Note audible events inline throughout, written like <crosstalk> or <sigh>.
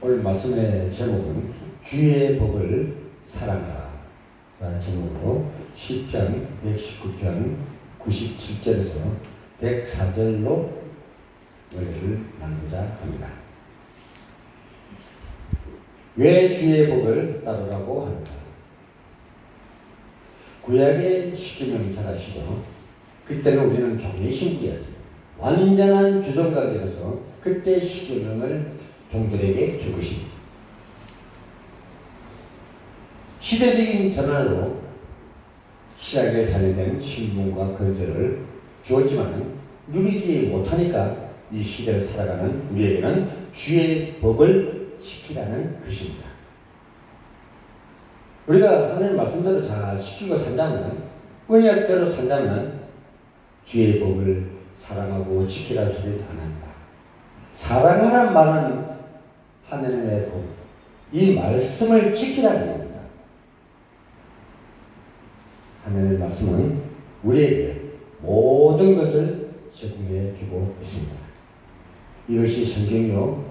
오늘 말씀의 제목은 주의 법을 사랑하라 라는 제목으로 시편 119편 97절에서 104절로 노래를 나누고자 합니다. 왜 주의 법을 따르라고 합니까? 구약의 시키면 잘 아시죠? 그때는 우리는 종의 신분이었습니다. 완전한 주종관계로서 그때 시계명을 종들에게 줄 것입니다. 시대적인 전환으로 신학에 자리된 신분과 건조를 주었지만 누리지 못하니까 이 시대를 살아가는 우리에게는 주의 법을 지키라는 것입니다. 우리가 하나님 말씀대로 잘 지키고 산다면 언약대로 산다면 주의 법을 사랑하고 지키라는 소리를 안 합니다. 사랑하라는 말은 하나님의 법, 이 말씀을 지키라는 겁니다. 하나님의 말씀은 우리에게 모든 것을 제공해 주고 있습니다. 이것이 성경이요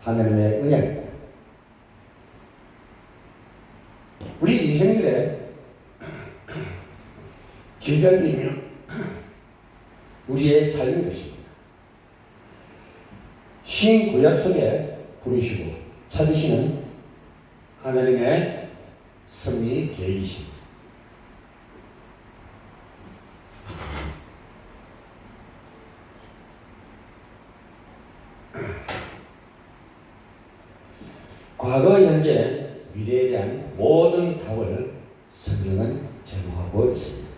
하나님의 은혜입니다. 우리 인생들의 길잡이이며 <clears throat> <clears throat> 우리의 삶인 것입니다. 신 구약 속에 부르시고 찾으시는 하나님의 섭리 계획이십니다. 과거, 현재, 미래에 대한 모든 답을 성경은 제공하고 있습니다.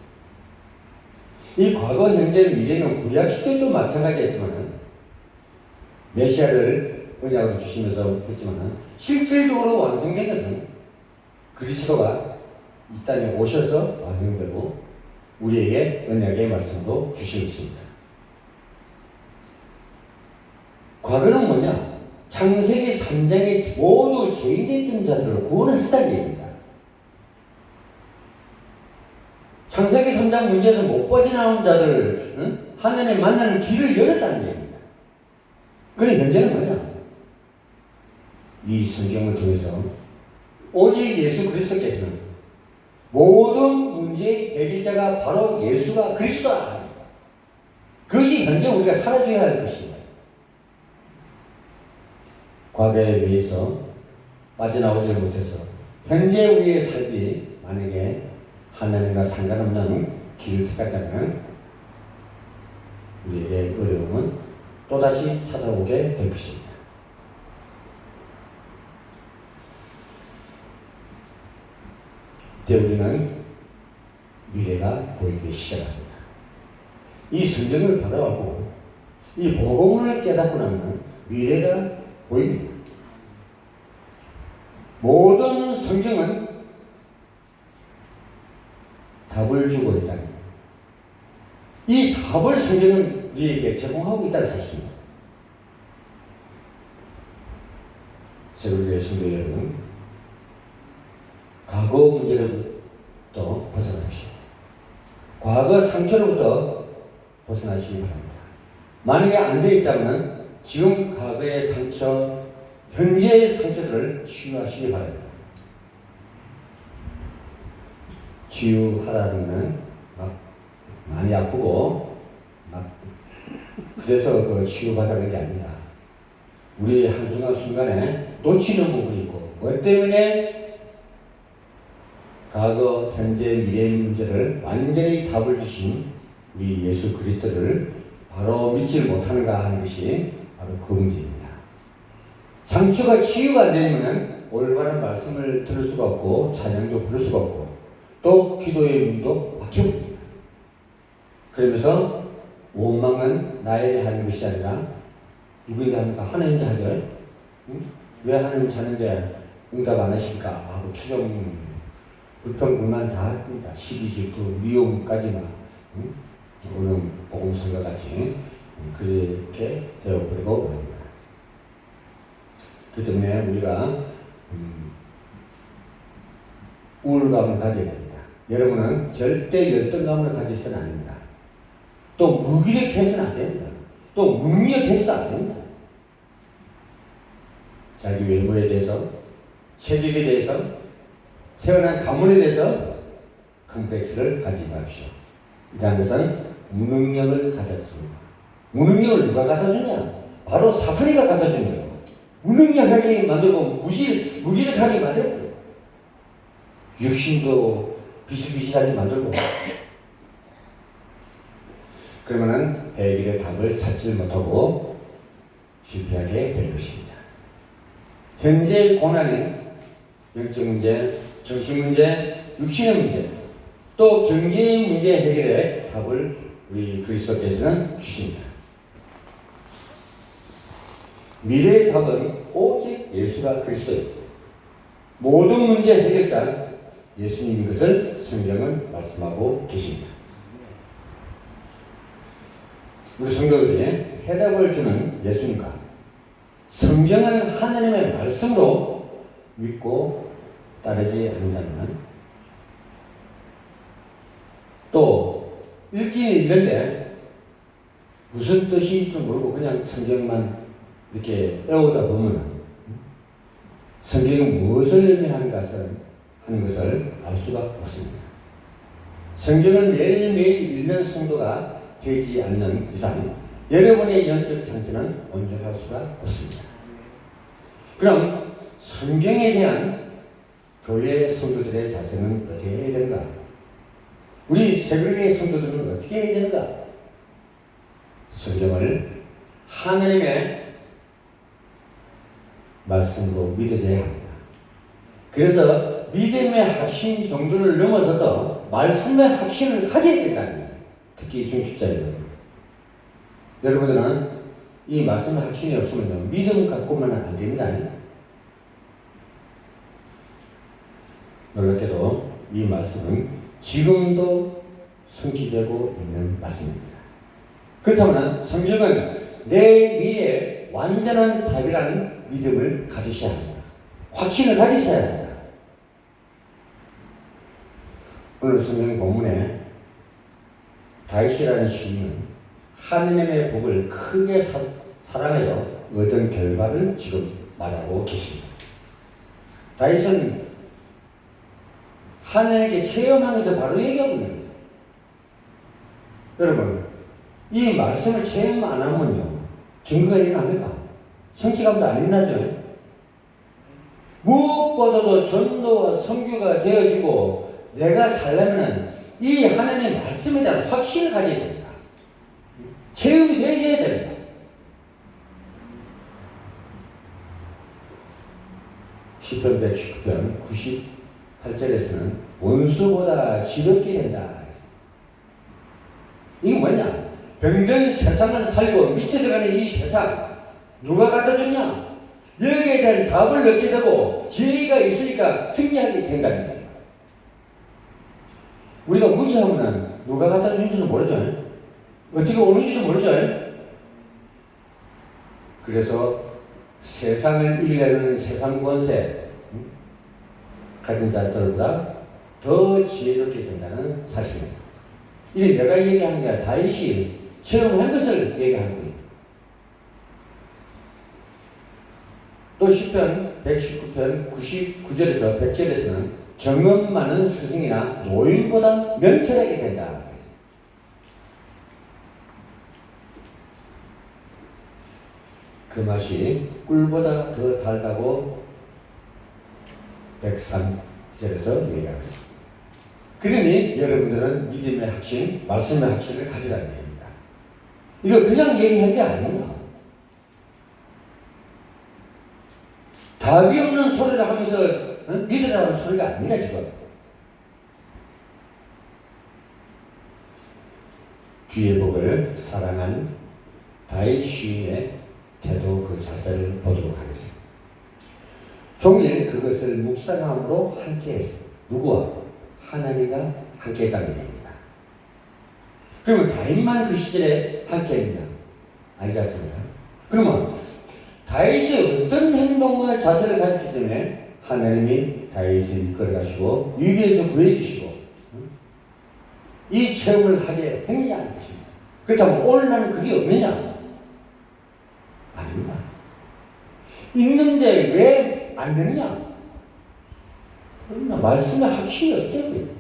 이 과거, 현재, 미래는 구약 시대도 마찬가지였지만 메시아를 은약으로 주시면서 그랬지만 실질적으로 완성된 것은 그리스도가 이 땅에 오셔서 완성되고 우리에게 언약의 말씀도 주시겠습니다. 과거는 뭐냐? 창세기 3장에 모두 죄인됐던 자들을 구원하시다는 얘기입니다. 창세기 3장 문제에서 못 빠져나온 자들 응? 하나님 만나는 길을 열었다는 얘기입니다. 그래 현재는 뭐냐? 이 성경을 통해서 오직 예수 그리스도께서는 모든 문제의 해결자가 바로 예수가 그리스도다. 그것이 현재 우리가 살아줘야 할 것입니다. 과거에 비해서 빠져나오지 못해서 현재 우리의 삶이 만약에 하나님과 상관없는 길을 택했다면 우리에게 어려움은 또다시 찾아오게 될 것입니다. 우리는 미래가 보이기 시작합니다. 이 성경을 바라보고 이 복음을 깨닫고 나면 미래가 보입니다. 모든 성경은 답을 주고 있다. 이 답을 성경은 우리에게 제공하고 있다는 사실입니다. 세월의 성도 여러분, 과거 문제로부터 벗어나십시오. 과거 상처로부터 벗어나시기 바랍니다. 만약에 안 되어 있다면 지금 과거의 상처, 현재의 상처들을 치유하시기 바랍니다. 치유하라는 막 많이 아프고 막 그래서 그 치유받아는 게 아닙니다. 우리 한순간 순간에 놓치는 부분이 있고 뭐 때문에 과거, 현재, 미래 문제를 완전히 답을 주신 우리 예수 그리스도를 바로 믿지 못하는가 하는 것이 바로 그 문제입니다. 상처가 치유가 안 되면 올바른 말씀을 들을 수가 없고 찬양도 부를 수가 없고 또 기도의 문도 막혀버립니다. 그러면서 원망은 나에게 하는 것이 아니라 누구인가 합니까? 하나님께 하죠. 응? 왜 하나님 사는데 응답 안 하십니까? 하고 투정, 불평, 불만 다 합니다. 시기 질투, 미움까지만. 응? 오늘 복음성과 같이 그렇게 되어버리고 말입니다. 그 때문에 우리가 음, 우울감을 가져야 됩니다. 여러분은 절대 열등감을 가지서는 안 됩니다. 또 무기력해서는 안 됩니다. 또 무능력해서도 안 됩니다. 자기 외모에 대해서, 체질에 대해서, 태어난 가문에 대해서 컴플렉스를 가지지 마십시오. 이러한 것은 무능력을 갖다 줍니다. 무능력을 누가 갖다 주냐? 바로 사탄이가 갖다 주는 거예요. 무능력하게 만들고 무시, 무기력하게 만들고 육신도 비실비실하게 만들고 그러면은 해결의 답을 찾지 못하고 실패하게 될 것입니다. 현재 고난은 영적 문제, 정신 문제, 육신의 문제, 또 경제의 문제 해결의 답을 우리 그리스도께서는 주십니다. 미래의 답은 오직 예수가 그리스도입니다. 모든 문제 해결자 예수님인 것을 성경은 말씀하고 계십니다. 우리 성도들이 해답을 주는 예수님과 성경을 하나님의 말씀으로 믿고 따르지 않는다면 또 읽기는 읽는데 무슨 뜻인지 모르고 그냥 성경만 이렇게 애우다 보면 성경이 무엇을 의미하는 것을 하는 것을 알 수가 없습니다. 성경을 매일매일 읽는 성도가 되지 않는 이상 여러분의 영적 상태는 온전할 수가 없습니다. 그럼 성경에 대한 교회 성도들의 자세는 어떻게 해야 되는가? 우리 세계의 성도들은 어떻게 해야 되는가? 성경을 하나님의 말씀으로 믿어져야 합니다. 그래서 믿음의 확신 정도를 넘어서서 말씀의 확신을 가져야 된다는 거예요. 특히 중직자들은. 여러분들은 이 말씀의 확신이 없으면 믿음 갖고만 안 됩니다. 놀랍게도 이 말씀은 지금도 성취되고 있는 말씀입니다. 그렇다면 성경은 내 미래에 완전한 답이라는 믿음을 가지셔야 합니다. 확신을 가지셔야 합니다. 오늘 성경 본문에 다윗이라는 시인은 하느님의 복을 크게 사, 사랑하여 얻은 결과를 지금 말하고 계십니다. 다윗은 하나님께 체험하면서 바로 얘기하고 있는 거죠. 여러분, 이 말씀을 체험 안 하면요, 증거가 일어납니까? 성취감도 안 일어나죠. 무엇보다도 전도와 성교가 되어지고 내가 살려면 이 하나님의 말씀에 대한 확신을 가져야 됩니다. 체험이 되어야 됩니다. 시편 119편 98절에서는 원수보다 지겹게 된다. 이게 뭐냐? 병든 세상을 살고 미쳐들어가는 이 세상 누가 갖다 줬냐? 여기에 대한 답을 얻게 되고 지혜가 있으니까 승리하게 된다는 거예요. 우리가 무지하면 누가 갖다 준지는 모르죠. 어떻게 오는지도 모르죠. 그래서 세상을 이기려는 세상 권세 가진 자들보다 더 지혜롭게 된다는 사실입니다. 이게 내가 얘기하는 게 아니라 다윗이 체험한 것을 얘기하는 거예요. 또 10편 119편 99절에서 100절에서는 경험 많은 스승이나 노인보다 명철하게 된다. 그 맛이 꿀보다 더 달다고 103절에서 얘기하고 있습니다. 그러니 여러분들은 믿음의 확신, 말씀의 확신을 가지라는 얘기입니다. 이거 그냥 얘기한 게 아닙니다. 답이 없는 소리를 하면서 어? 믿으라는 소리가 아닙니다, 지금. 주의 복을 사랑한 다윗 시인의 태도 그 자세를 보도록 하겠습니다. 종일 그것을 묵상함으로 함께했습니다. 누구와? 하나님과 함께했다는 얘기입니다. 그러면 다윗만 그 시절에 함께했느냐? 아니지 않습니까? 그러면 다윗이 어떤 행동과 자세를 가졌기 때문에 하나님이 다윗을 이끌어가시고 위기에서 구해주시고 이 체험을 하게 했느냐는 것입니다. 그렇다면 오늘 나는 그게 없느냐? 아닙니다. 읽는데 왜 안 되느냐? 그러나 말씀에 확신이 없다고요.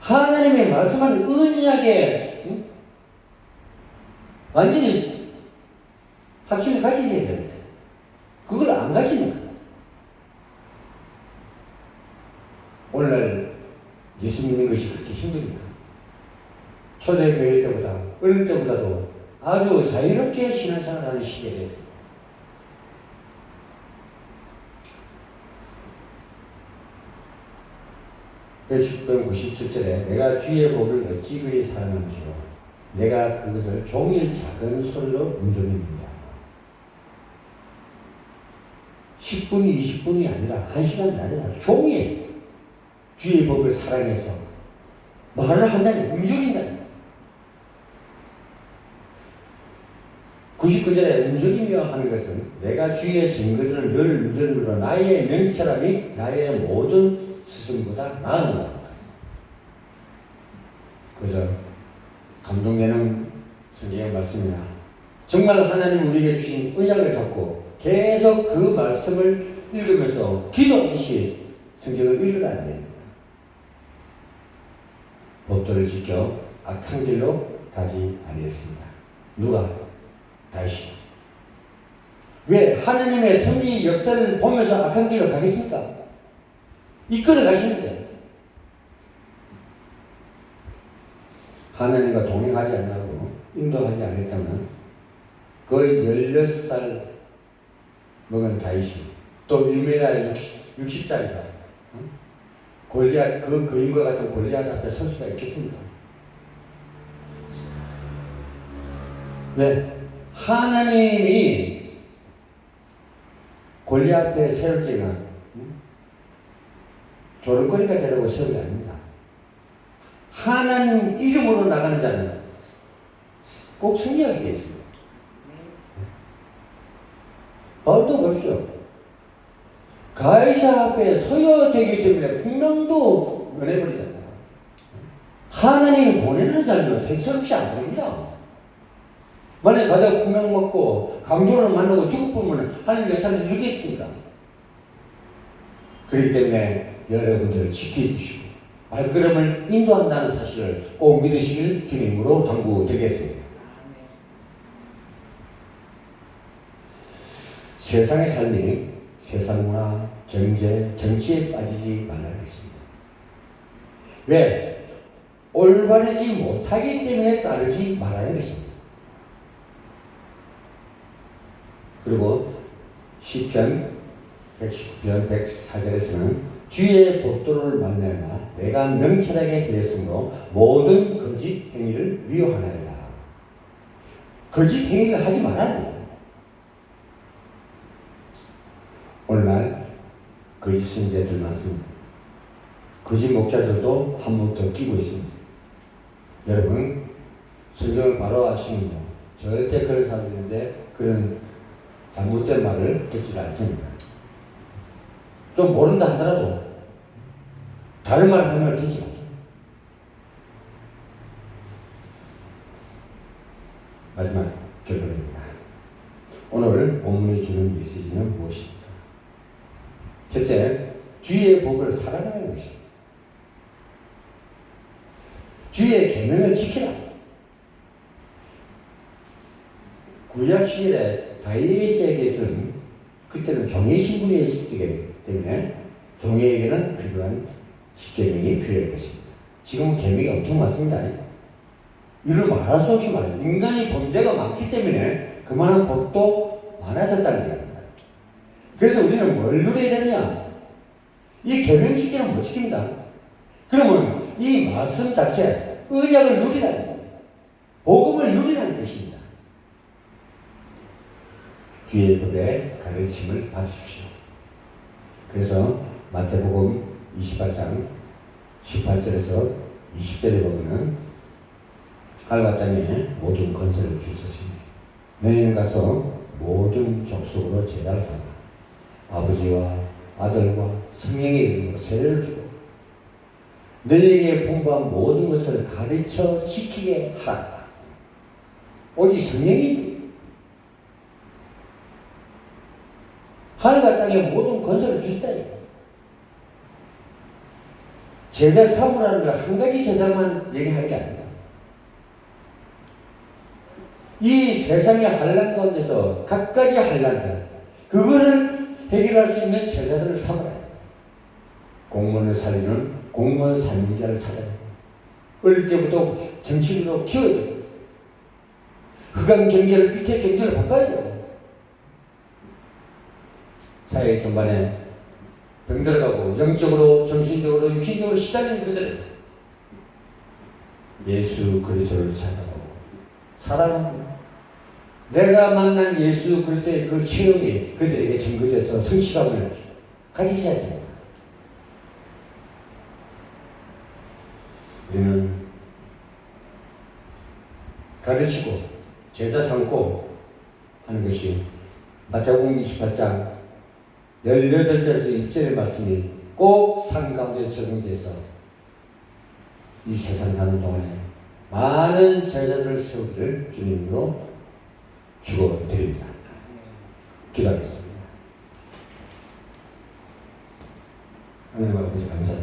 하나님의 말씀하는 언약에 응? 완전히 확신을 가지셔야 되는데 그걸 안 가지는 거예요. 오늘날 예수 믿는 것이 그렇게 힘듭니까? 초대교회 때보다 어릴 때보다도 아주 자유롭게 신앙생활 하는 시대에 대해서 10편 97절에 내가 주의 법을 어찌 그리 사랑하는지요. 내가 그것을 종일 작은 소리로 문조입니다. 10분이 20분이 아니라 1시간이 아니라 종일 주의 법을 사랑해서 말을 한다니 움직인다니 99절에 움직이며 하는 것은 내가 주의 증거들을 늘 움직임으로 나의 명철함이 나의 모든 스승보다 나은 그래서 감동되는 성경의 말씀이나 정말 하나님 우리에게 주신 언약을 잡고 계속 그 말씀을 읽으면서 기도하듯이 성경을 읽으라 됩니다. 법도를 지켜 악한 길로 가지 아니했습니다. 누가? 다시. 왜 하나님의 섭리 역사를 보면서 악한 길로 가겠습니까? 이끌어 가시는데 하나님과 동행하지 않고 인도하지 않았다면 거의 16살 먹은 다윗이 또 1m 60, 짜리가 골리앗 그 그림과 같은 골리앗 앞에 설 수가 있겠습니까? 왜? 하나님이 골리앗 앞에 세울 때는 조롱거리가 되라고 세운 게 아닙니다. 하나님 이름으로 나가는 자는 꼭 승리하게 되어 있습니다. 바울도 보십시오. 가이사 앞에 서야 되기 때문에 분명도 면해버리잖아요. 하나님이 보내는 자는 대체 없이 안 됩니다. 만약에 가다가 분명 먹고 강도를 만나고 죽어보면 하나님 역사는 이루겠습니까? 그렇기 때문에 여러분들을 지켜주시고 발걸음을 인도한다는 사실을 꼭 믿으시길 주님으로 당부드리겠습니다. 세상의 삶이 세상 문화, 경제, 정치에 빠지지 말라는 것입니다. 왜? 올바르지 못하기 때문에 따르지 말라는 것입니다. 그리고 시편 119편 104절에서는 주의 법도를 만나마 내가 명철하게 되었으므로 모든 거짓 행위를 위로하나이다. 거짓 행위를 하지 말아야 오늘날 거짓 신자들 많습니다. 거짓 목자들도 한번더 끼고 있습니다. 여러분, 성경을 바로 분, 절대 그런 사람들인데 그런 잘못된 말을 듣지 않습니다. 좀 모른다 하더라도 다른 말을 하면 듣지 마세요. 마지막 결론입니다. 오늘 본문이 주는 메시지는 무엇입니까? 첫째, 주의 복을 사랑하는 것입니다. 주의 계명을 지키라. 구약 시절에 다윗에게 준 그때는 종의 신분이 있었기 때문에 종에게는 필요한 십계명이 필요할 것입니다. 지금 계명이 엄청 많습니다. 이를 말할 수 없이 말해요. 인간이 범죄가 많기 때문에 그만한 법도 많아졌다는 얘기입니다. 그래서 우리는 뭘 누려야 되느냐? 이 계명 지키는 못 지킵니다. 그러면 이 말씀 자체, 의약을 누리라는 거예요. 복음을 누리라는 것입니다. 주의 법의 가르침을 받으십시오. 그래서 마태복음 28장 18절에서 20절에 보면 하늘과 땅에 모든 건설을 주셨으니 너희는 가서 모든 족속으로 제자를 삼아 아버지와 아들과 성령의 이름으로 세례를 주고 너희에게 풍부한 모든 것을 가르쳐 지키게 하라. 오직 성령이 하늘과 땅의 모든 건설을 주셨다. 제자 사무라는 걸한 가지 제자만 얘기하는 게 아니야. 이 세상의 환란 가운데서 각가지 환란들 그거를 해결할 수 있는 제자들을 삼아야 돼. 공무원을 살리는 공무원 살리자를 찾아야 돼. 어릴 때부터 정치인으로 키워야 돼. 흑암 경제를 밑에 경제를 바꿔야 돼. 사회 전반에 병들어가고 영적으로 정신적으로 육신적으로 시달리는 그들을 예수 그리스도를 찾아가고 사랑합니다. 내가 만난 예수 그리스도의 그 체험이 그들에게 증거돼서 성취감을 가지셔야 됩니다. 우리는 가르치고 제자 삼고 하는 것이 마태복음 28장 18절에서 6절의 말씀이 꼭산 가운데 적용돼서 이 세상 사는 동안에 많은 제자들을 세우기를 주님으로 축원드립니다. 기도하겠습니다. 하나님 아버지 감사합니다.